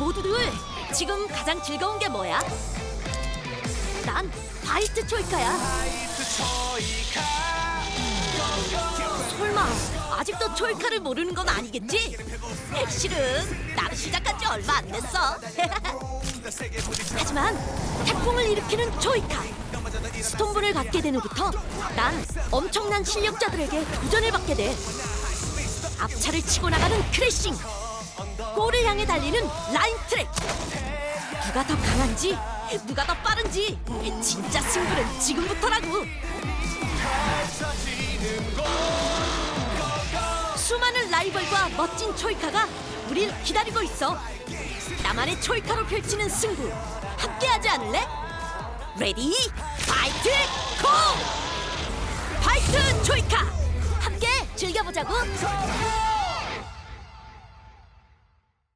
모두들 지금 가장 즐거운 게 뭐야? 난 화이트 초이카야. 설마 아직도 초이카를 모르는 건 아니겠지? 실은 나도 시작한 지 얼마 안 됐어. 하지만 태풍을 일으키는 초이카. 스톤분을 갖게 된 후부터 난 엄청난 실력자들에게 도전을 받게 돼. 앞차를 치고 나가는 크래싱. 골을 향해 달리는 라인 트랙. 누가 더 강한지, 누가 더 빠른지 진짜 승부는 지금부터라고. 수많은 라이벌과 멋진 초이카가 우릴 기다리고 있어. 나만의 초이카로 펼치는 승부 함께하지 않을래? 레디 파이트 고! 파이트 초이카 함께 즐겨보자고.